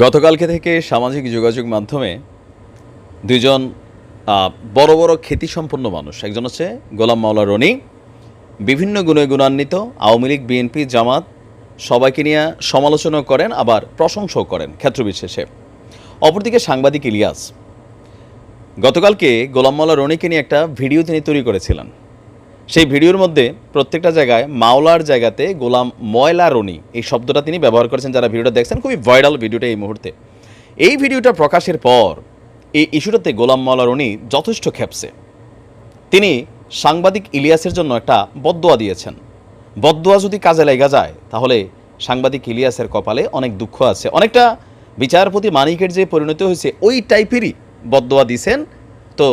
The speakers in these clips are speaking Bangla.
গতকালকে থেকে সামাজিক যোগাযোগ মাধ্যমে দুইজন বড় বড় খ্যাতিসম্পন্ন মানুষ। একজন হচ্ছে গোলাম মাওলা রনি। বিভিন্ন গুণে গুণান্বিত আওয়ামী লীগ, বিএনপি, জামাত সবাইকে নিয়ে সমালোচনা করেন, আবার প্রশংসাও করেন ক্ষেত্রবিশেষে। অপরদিকে সাংবাদিক ইলিয়াস। গতকালকে গোলাম মাওলা রনিকে নিয়ে একটা ভিডিও তিনি তৈরি করেছিলেন। সেই ভিডিওর মধ্যে প্রত্যেকটা জায়গায় মাওলার জায়গাতে গোলাম ময়লা রনি এই শব্দটা তিনি ব্যবহার করেছেন যারা ভিডিওটা দেখছেন, খুবই ভাইরাল ভিডিওটা এই মুহূর্তে। এই ভিডিওটা প্রকাশের পর এই ইস্যুটাতে গোলাম মাওলা রনি যথেষ্ট খেপছে তিনি সাংবাদিক ইলিয়াসের জন্য একটা বদদোয়া দিয়েছেন। বদদোয়া যদি কাজে লেগা যায়, তাহলে সাংবাদিক ইলিয়াসের কপালে অনেক দুঃখ আছে। অনেকটা বিচারপতি মানিকের যে পরিণতি হয়েছে, ওই টাইপেরই বদদোয়া দিছেন। তো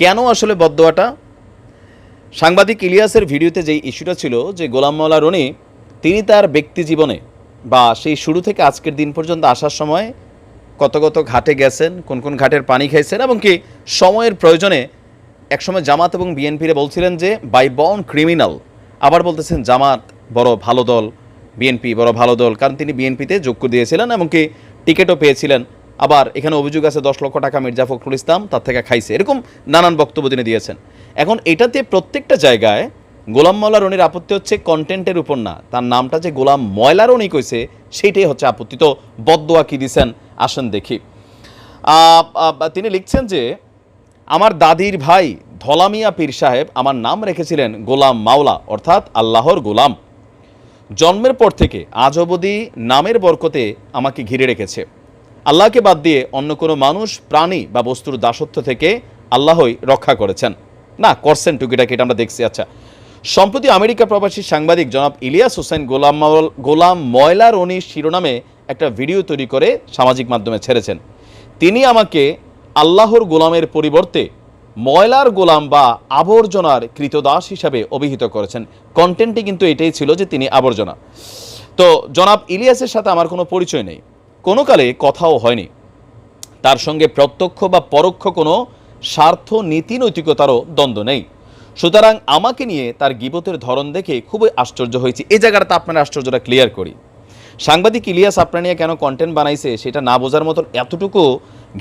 কেন আসলে বদদোয়াটা? সাংবাদিক ইলিয়াসের ভিডিওতে যেই ইস্যুটা ছিল যে গোলাম মাওলা রনি, তিনি তার ব্যক্তি জীবনে বা সেই শুরু থেকে আজকের দিন পর্যন্ত আসার সময় কত কত ঘাটে গেছেন, কোন কোন ঘাটের পানি খাইছেন এবং কি সময়ের প্রয়োজনে একসময় জামাত এবং বিএনপিরে বলছিলেন যে বাই বন ক্রিমিনাল আবার বলতেছেন, জামাত বড় ভালো দল, বিএনপি বড় ভালো দল। কারণ তিনি বিএনপিতে যোগ্য দিয়েছিলেন এমনকি টিকিটও পেয়েছিলেন। আবার এখানে অভিযোগ আছে দশ লক্ষ টাকা মির্জা ফখরুল ইসলাম তার থেকে খাইছে। এরকম নানান বক্তব্য তিনি দিয়েছেন। এখন এটাতে প্রত্যেকটা জায়গায় গোলাম ময়লা রনির আপত্তি হচ্ছে কন্টেন্টের উপর না। তার নামটা যে গোলাম ময়লা রনি কইছে, সেইটাই হচ্ছে আপত্তি। তো বদদোয়া কি দিছেন, আসেন দেখি। তিনি লিখছেন যে, আমার দাদির ভাই ধলামিয়া পীর সাহেব আমার নাম রেখেছিলেন গোলাম মাওলা, অর্থাৎ আল্লাহর গোলাম। জন্মের পর থেকে আজ অবধি নামের বরকতে আমাকে ঘিরে রেখেছে। আল্লাহকে বাদ দিয়ে অন্য কোনো মানুষ, প্রাণী বা বস্তুর দাসত্ব থেকে আল্লাহই রক্ষা করেছেন। না, করছেন টুকিটাকি, এটা আমরা দেখছি। আচ্ছা সম্প্রতি আমেরিকা প্রবাসী সাংবাদিক জনাব ইলিয়াস হোসেন গোলাম গোলাম ময়লা রনি শিরোনামে একটা ভিডিও তৈরি করে সামাজিক মাধ্যমে ছেড়েছেন। তিনি আমাকে আল্লাহর গোলামের পরিবর্তে ময়লার গোলাম বা আবর্জনার কৃতদাস হিসাবে অভিহিত করেছেন। কন্টেন্টটি কিন্তু এটাই ছিল যে তিনি আবর্জনা। তো জনাব ইলিয়াসের সাথে আমার কোনো পরিচয় নেই। কোনো কালে কথাও হয়নি। তার সঙ্গে প্রত্যক্ষ বা পরোক্ষ কোনো স্বার্থ, নীতি, নৈতিকতারও দ্বন্দ্ব নেই। সুতরাং আমাকে নিয়ে তার গিবতের ধরন দেখে খুবই আশ্চর্য হয়েছে। এই জায়গাটাতে আপনার আশ্চর্যটা ক্লিয়ার করি। সাংবাদিক ইলিয়াস আপনার নিয়ে কেন কন্টেন্ট বানাইছে সেটা না বোঝার মতন এতটুকু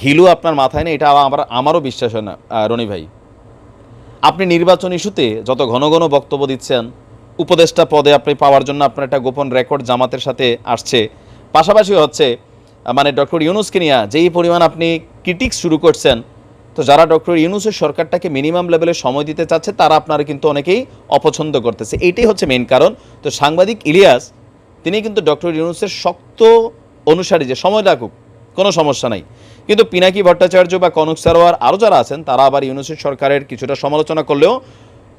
ঘিলু আপনার মাথায় নেই, এটা আমার, আমারও বিশ্বাস হয় না রনি ভাই। আপনি নির্বাচন ইস্যুতে যত ঘন ঘন বক্তব্য দিচ্ছেন, উপদেষ্টা পদে আপনি পাওয়ার জন্য আপনার একটা গোপন রেকর্ড জামাতের সাথে আসছে। পাশাপাশি হচ্ছে মানে ডক্টর ইউনুসকে নিয়ে যেই পরিমাণ আপনি ক্রিটিক্স শুরু করছেন, তো যারা ডক্টর ইউনুসের সরকারটাকে মিনিমাম লেভেলে সময় দিতে চাচ্ছে, তারা আপনারা কিন্তু অনেকেই অপছন্দ করতেছে। এইটাই হচ্ছে মেন কারণ। তো সাংবাদিক ইলিয়াস, তিনি কিন্তু ডক্টর ইউনুসের শক্ত অনুসারী যে সময় লাগুক, কোনো সমস্যা নাই। কিন্তু পিনাকি ভট্টাচার্য বা কনক সারোয়ার আরও যারা আছেন, তারা আবার ইউনুসের সরকারের কিছুটা সমালোচনা করলেও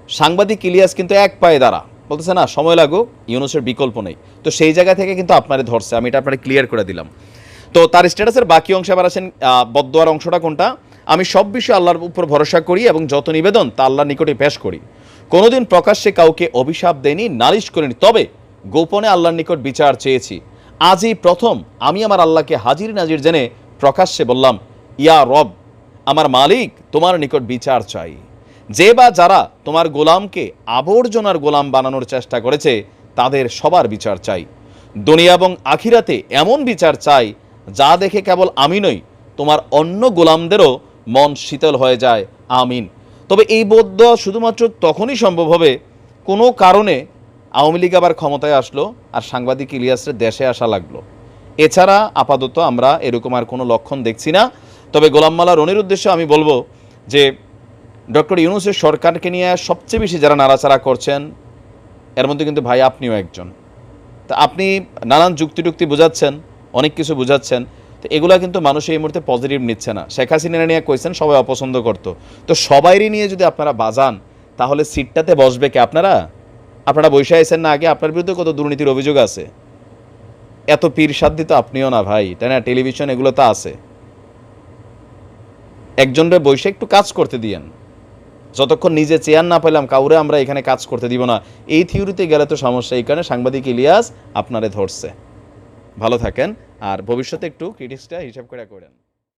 সাংবাদিক ইলিয়াস কিন্তু এক পায়ে দাঁড়া। বলতেছে, না, সময় লাগুক, ইউনুসের বিকল্প নেই। তো সেই জায়গা থেকে কিন্তু আপনারে ধরছে। আমি এটা আপনারে ক্লিয়ার করে দিলাম। তো তার স্ট্যাটাসের বাকি অংশে আবার আছেন আহ, বদদোয়ার অংশটা কোনটা? আমি সব বিষয়ে আল্লাহর উপর ভরসা করি এবং যত নিবেদন তা আল্লাহর নিকটে পেশ করি। কোনোদিন প্রকাশ্যে কাউকে অভিশাপ দেয়নি নালিশ করিনি তবে গোপনে আল্লাহর নিকট বিচার চেয়েছি। আজই প্রথম আমি আমার আল্লাহকে হাজির নাজির জেনে প্রকাশ্যে বললাম ইয়া রব আমার মালিক তোমার নিকট বিচার চাই। যে বা যারা তোমার গোলামকে আবর্জনার গোলাম বানানোর চেষ্টা করেছে তাদের সবার বিচার চাই। দুনিয়া এবং আখিরাতে এমন বিচার চাই যা দেখে কেবল আমি নই, তোমার অন্য গোলামদেরও মন শীতল হয়ে যায়। আমিন। তবে এই বোধ শুধুমাত্র তখনই সম্ভব হবে, কোনো কারণে আওয়ামী লীগ আবার ক্ষমতায় আসলো আর সাংবাদিক ইলিয়াসের দেশে আসা লাগল। এছাড়া আপাতত আমরা এরকম আর কোনো লক্ষণ দেখছি না। তবে গোলামমালা রনির উদ্দেশ্যে আমি বলব যে, ডক্টর ইউনুসের সরকারকে নিয়ে সবচেয়ে বেশি যারা নাড়াচাড়া করছেন, এর মধ্যে কিন্তু ভাই আপনিও একজন। তা আপনি নানান যুক্তি টুক্তি বোঝাচ্ছেন অনেক কিছু বুঝাচ্ছেন। তো এগুলা কিন্তু মানুষ এই মুহূর্তে পজিটিভ নিচ্ছে না। শেখ হাসিনা নিয়ে কইছেন, সবাই অপছন্দ করতো। তো সবাইরই নিয়ে যদি আপনারা বাজান, তাহলে সিটটাতে বসবে কে আপনারা? আপনারা বসে আছেন না আগে, আপনার বিরুদ্ধে কত দুর্নীতির অভিযোগ আছে? এত পীর সাধ্য তো আপনিও না ভাই, তাই না? টেলিভিশন এগুলো তো আছে। একজনরে বসে একটু কাজ করতে দিয়েন। যতক্ষণ নিজে চেয়ার না পেলাম, কাউরে আমরা এখানে কাজ করতে দিব না। এই থিওরিতে গেলে তো সমস্যা, এই কারণে সাংবাদিক ইলিয়াস আপনারে ধরছে। ভালো থাকেন। আর ভবিষ্যতে একটু ক্রিটিক্সটা হিসাব করে করেন।